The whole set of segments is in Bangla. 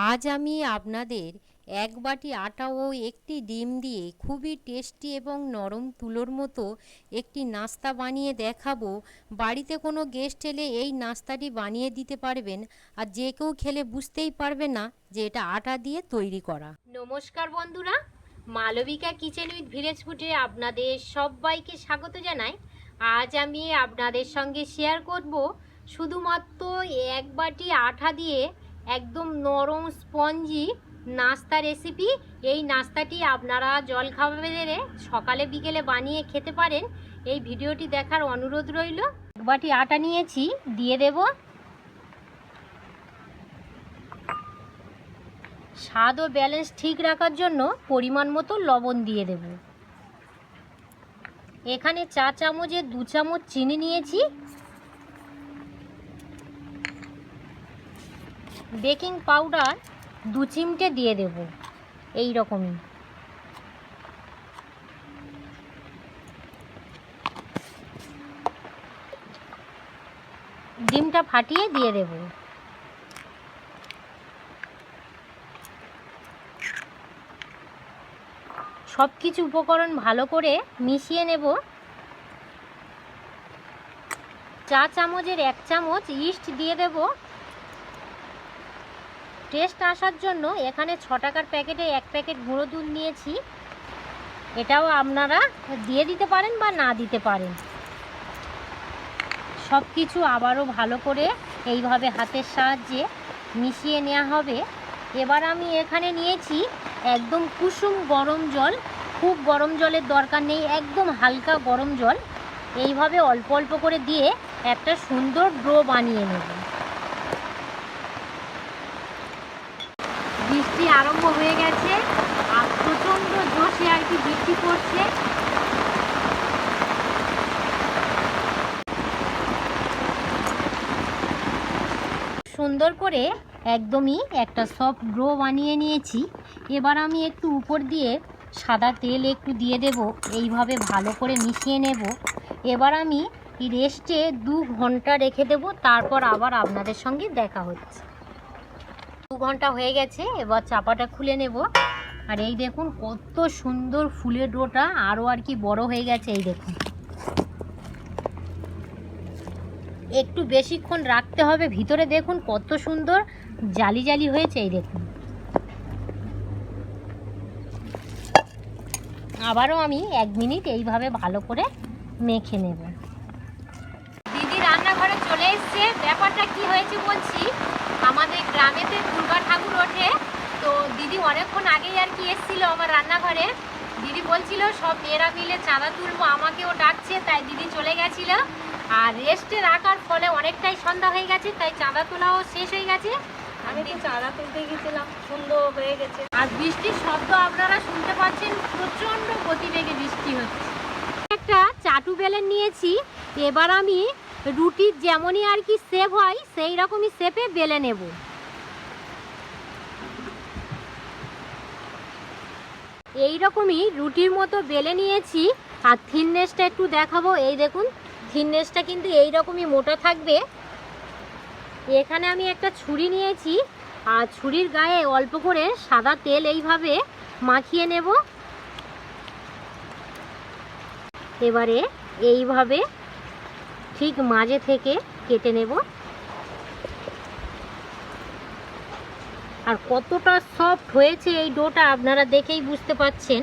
আজ আমি আপনাদের এক বাটি আটা ও একটি ডিম দিয়ে খুবই টেস্টি এবং নরম তুলোর মতো একটি নাস্তা বানিয়ে দেখাবো। বাড়িতে কোনো গেস্ট এলে এই নাস্তাটি বানিয়ে দিতে পারবেন আর যে কেউ খেলে বুঝতেই পারবে না যে এটা আটা দিয়ে তৈরি করা। নমস্কার বন্ধুরা, মালবিকা কিচেন উইথ ভিলেজ ফুডে আপনাদের সবাইকে স্বাগত জানাই। আজ আমি আপনাদের সঙ্গে শেয়ার করব শুধুমাত্র এক বাটি আটা দিয়ে একদম নরম স্পঞ্জি নাস্তা রেসিপি এই নাস্তাটি আপনারা জল খাবারে সকালে বিকেলে বানিয়ে খেতে পারেন। এই ভিডিওটি দেখার অনুরোধ রইল। এক বাটি আটা নিয়েছি, দিয়ে দেব। স্বাদ ও ব্যালেন্স ঠিক রাখার জন্য পরিমাণ মতো লবণ দিয়ে দেব। এখানে চা চামচের দু চামচ চিনি নিয়েছি। বেকিং পাউডার দু চিমটে দিয়ে দেব, এই রকমই। ডিমটা ফাটিয়ে দিয়ে দেব। সব কিছু উপকরণ ভালো করে মিশিয়ে নেব। চা চামচের এক চামচ ইস্ট দিয়ে দেবো। টেস্ট আসার জন্য এখানে ছ টাকার প্যাকেটে এক প্যাকেট গুঁড়ো দুধ নিয়েছি। এটাও আপনারা দিয়ে দিতে পারেন বা না দিতে পারেন। সব কিছু আবারও ভালো করে এইভাবে হাতের সাহায্যে মিশিয়ে নেওয়া হবে। এবার আমি এখানে নিয়েছি একদম কুসুম গরম জল। খুব গরম জলের দরকার নেই, একদম হালকা গরম জল। এইভাবে অল্প অল্প করে দিয়ে একটা সুন্দর ড্রো বানিয়ে নেব। বৃষ্টি আরম্ভ হয়ে গেছে। আর প্রচণ্ড জোশে আর কি বৃষ্টি পড়ছে। সুন্দর করে একদমই একটা সফট ড্রো বানিয়ে নিয়েছি। এবার আমি একটু উপর দিয়ে সাদা তেল একটু দিয়ে দেব, এইভাবে ভালো করে মিশিয়ে নেব। এবার আমি রেস্টে দু ঘণ্টা রেখে দেব, তারপর আবার আপনাদের সঙ্গে দেখা হচ্ছে। দু ঘণ্টা হয়ে গেছে, এবার চাপাটা খুলে নেব। আর এই দেখুন কত সুন্দর ফুলের ডোটা আরও আর কি বড় হয়ে গেছে এই দেখুন। একটু বেশিক্ষণ রাখতে হবে, ভিতরে দেখুন কত সুন্দর জালি জালি হয়েছে এই দেখুন। আবারও আমি এক মিনিট এইভাবে ভালো করে মেখে নেব। ব্যাপারটা কি হয়েছে বলছি? আমাদের গ্রামেতে দুর্গা ঠাকুর ওঠে। তো দিদি অনেকক্ষণ আগেই আর কি এসেছিল আমার রান্নাঘরে। দিদি বলছিল সব মেয়েরা মিলে চাঁদা তুলবো আমাকেও ডাকছে। তাই দিদি চলে গেছিল। আর রেস্টে রাখার ফলে অনেকটাই সন্ধ্যা হয়ে গেছে তাই চাঁদা তোলাও শেষ হয়ে গেছে। আমি তো চাঁদা তুলতে গেছিলাম সুন্দর হয়ে গেছে। আর বৃষ্টির শব্দ আপনারা শুনতে পাচ্ছেন প্রচণ্ড গতিবেগে বৃষ্টি হচ্ছে। একটা চাটু বেলেন নিয়েছি এবার আমি রুটির যেমনই আর কি সেভ হয়, সেই রকমই শেপে বেলে নেব। এই রকমই রুটির মতো বেলে নিয়েছি, আর থিননেসটা একটু দেখাবো। এই দেখুন থিননেসটা কিন্তু এই রকমই মোটা থাকবে। এখানে আমি একটা ছুরি নিয়েছি, আর ছুরির গায়ে অল্প করে সাদা তেল এইভাবে মাখিয়ে নেব। এবারে এইভাবে ঠিক মাঝে থেকে কেটে নেব। আর কতটা সফট হয়েছে এই ডোটা আপনারা দেখেই বুঝতে পাচ্ছেন।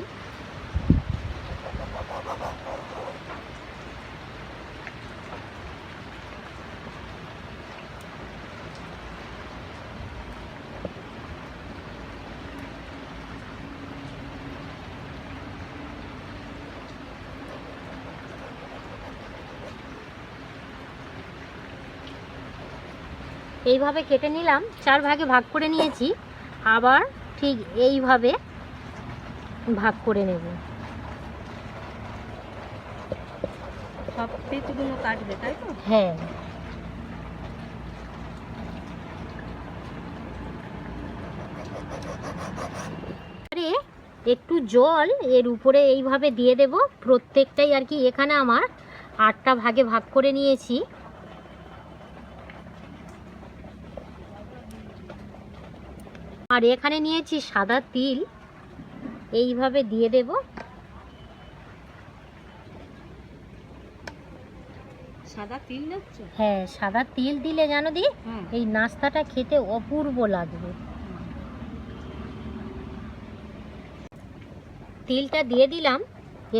এইভাবে কেটে নিলাম চার ভাগে ভাগ করে নিয়েছি। আবার ঠিক এইভাবে ভাগ করে নেব। সব পিচগুলো কাটবে তাই তো? হ্যাঁ। একটু জল এর উপরে এইভাবে দিয়ে দেব। প্রত্যেকটাই আর কি এখানে আমার আটটা ভাগে ভাগ করে নিয়েছি। আর এখানে নিয়েছি সাদা তিল। এইভাবে দিয়ে দেব। সাদা তিল দিচ্ছ? হ্যাঁ সাদা তিল দিলে জানো দি এই নাস্তাটা খেতে অপূর্ব লাগবে। তিলটা দিয়ে দিলাম।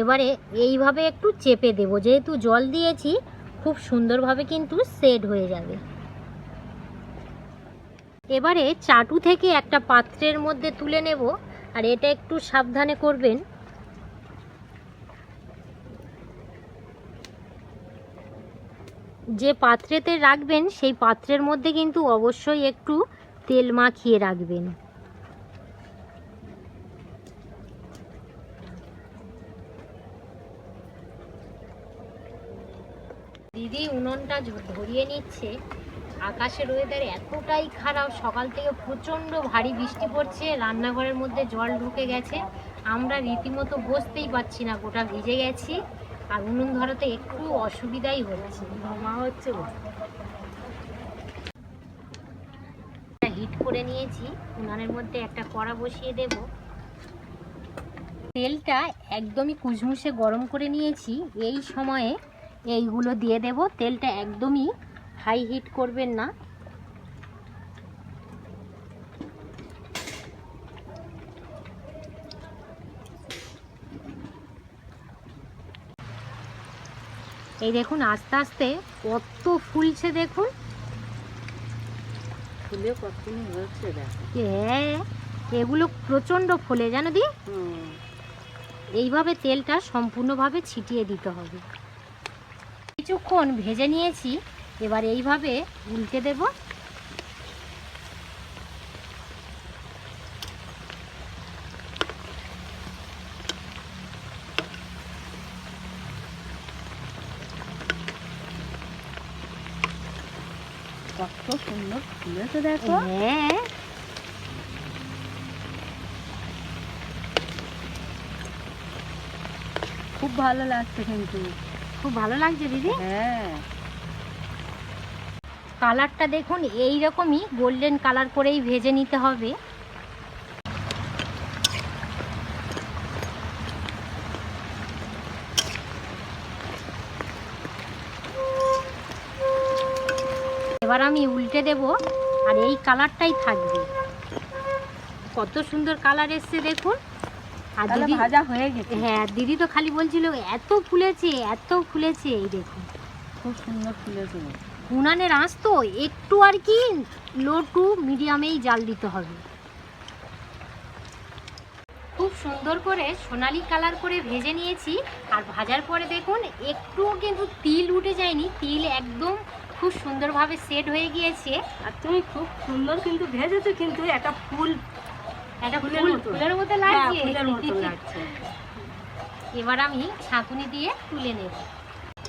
এবারে এইভাবে একটু চেপে দেবো। যেহেতু জল দিয়েছি খুব সুন্দরভাবে কিন্তু সেট হয়ে যাবে। এবারে চাটু থেকে একটা পাত্রের মধ্যে তুলে নেব, আর এটা একটু সাবধানে করবেন। যে পাত্রেতে রাখবেন, সেই পাত্রের মধ্যে কিন্তু অবশ্যই একটু তেল মাখিয়ে রাখবেন। দিদি উনুনটা ধরিয়ে নিচ্ছে। আকাশের ওয়েদার এতটাই খারাপ সকাল থেকে প্রচণ্ড ভারী বৃষ্টি পড়ছে রান্নাঘরের মধ্যে জল ঢুকে গেছে। আমরা রীতিমতো বসতেই পারছি না গোটা ভিজে গেছি আর উনুন ধরাতে একটু অসুবিধাই হচ্ছে। মা হচ্ছে হিট করে নিয়েছি উনানের মধ্যে একটা কড়া বসিয়ে দেব। তেলটা একদমই কুচমুচে গরম করে নিয়েছি এই সময়ে এইগুলো দিয়ে দেব তেলটা একদমই হাই হিট করবেন না। এই দেখুন আস্তে আস্তে কত ফুলছে দেখুন। ফুলে কতদিন হয়েছে হ্যাঁ এগুলো প্রচণ্ড ফোলে জানো দি? এইভাবে তেলটা সম্পূর্ণভাবে ছিটিয়ে দিতে হবে। কিছুক্ষণ ভেজে নিয়েছি। এবার এইভাবে উল্টে দেব। কত সুন্দর ফুলেছে দেখো। হ্যাঁ। খুব ভালো লাগছে কিন্তু। খুব ভালো লাগছে দিদি? হ্যাঁ। কালারটা দেখুন এই রকমই গোল্ডেন কালার করেই ভেজে নিতে হবে। এবার আমি উল্টে দেব আর এই কালারটাই থাকবে। কত সুন্দর কালার এসছে দেখুন। আর দিদি ভাজা হয়ে গেছে। হ্যাঁ দিদি তো খালি বলছিল এত ফুলেছে এত ফুলেছে। এই দেখুন। খুব সুন্দর ফুলেছে। উনানের আঁচ তো একটু আর কি লো টু মিডিয়ামেই জাল দিতে হবে। খুব সুন্দর করে সোনালি কালার করে ভেজে নিয়েছি আর ভাজার পরে দেখুন একটুও কিন্তু তিল উঠে যায়নি তিল একদম খুব সুন্দরভাবে সেট হয়ে গিয়েছে। আর তুমি খুব সুন্দর কিন্তু ভেজেছো কিন্তু একটা ফুল একটা ফুলের ফুল মতো। ফুলের হ্যাঁ, লাগছে। ফুলের মতো লাগছে। এবার আমি ছাঁকুনি দিয়ে তুলে নেব।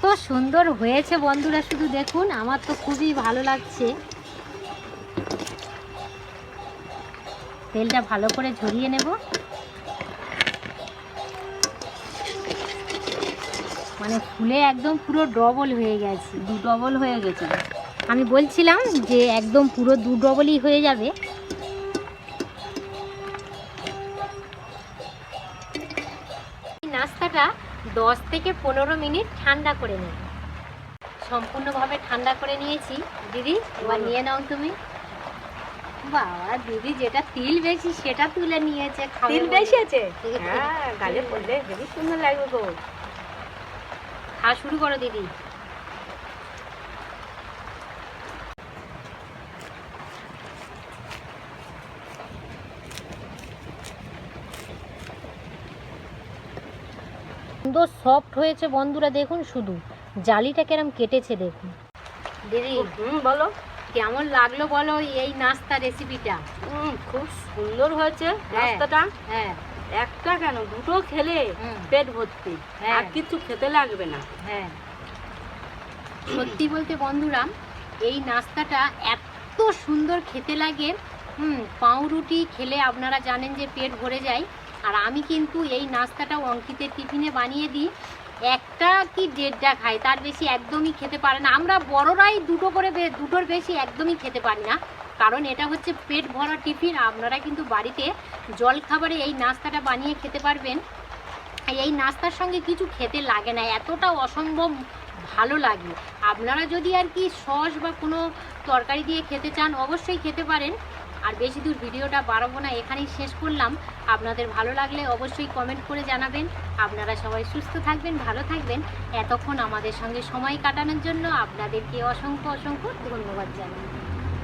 তো সুন্দর হয়েছে বন্ধুরা, শুধু দেখুন, আমার তো খুবই ভালো লাগছে। তেলটা ভালো করে ঝরিয়ে নেব। মানে ফুলে একদম পুরো ডবল হয়ে গেছে, দু ডবল হয়ে গেছে। আমি বলছিলাম যে একদম পুরো দু ডবলই হয়ে যাবে। নাস্তাটা দশ থেকে পনেরো মিনিট ঠান্ডা করে নেব। সম্পূর্ণভাবে ঠান্ডা করে নিয়েছি। দিদি এবার নিয়ে নাও তুমি। বাবা দিদি যেটা তিল বেশি সেটা তুলে নিয়েছে তিল বেশি আছে? হ্যাঁ গালে পড়লে হেবি সুন্দর লাগবে গো। খাওয়া শুরু করো দিদি। সুন্দর সফট হয়েছে বন্ধুরা দেখুন শুধু। জালিটা কেরম কেটেছে দেখুন। দিদি হুম বলো। কেমন লাগল বলো এই নাস্তা রেসিপিটা হুম খুব সুন্দর হয়েছে নাস্তাটা। হ্যাঁ। একটা কেন? দুটো খেলে পেট ভর্তি। হ্যাঁ। আর কিছু খেতে লাগবে না। হ্যাঁ। সত্যি বলতে বন্ধুরা এই নাস্তাটা এত সুন্দর খেতে লাগে। হুম পাউরুটি খেলে আপনারা জানেন যে পেট ভরে যায়। আর আমি কিন্তু এই নাস্তাটা অঙ্কিতের টিফিনে বানিয়ে দিই। একটা কি দেড়টা খাই তার বেশি একদমই খেতে পারে না। আমরা বড়রাই দুটো করে দুটোর বেশি একদমই খেতে পারি না। কারণ এটা হচ্ছে পেট ভরা টিফিন। আপনারা কিন্তু বাড়িতে জল খাবারে এই নাস্তাটা বানিয়ে খেতে পারবেন। এই নাস্তার সঙ্গে কিছু খেতে লাগে না। এতটা অসম্ভব ভালো লাগে। আপনারা যদি আর কি সস বা কোনো তরকারি দিয়ে খেতে চান, অবশ্যই খেতে পারেন। আর বেশি দূর ভিডিওটা বাড়াবো না, এখানেই শেষ করলাম। আপনাদের ভালো লাগলে অবশ্যই কমেন্ট করে জানাবেন। আপনারা সবাই সুস্থ থাকবেন, ভালো থাকবেন। এতক্ষণ আমাদের সঙ্গে সময় কাটানোর জন্য আপনাদেরকে অসংখ্য অসংখ্য ধন্যবাদ জানাই।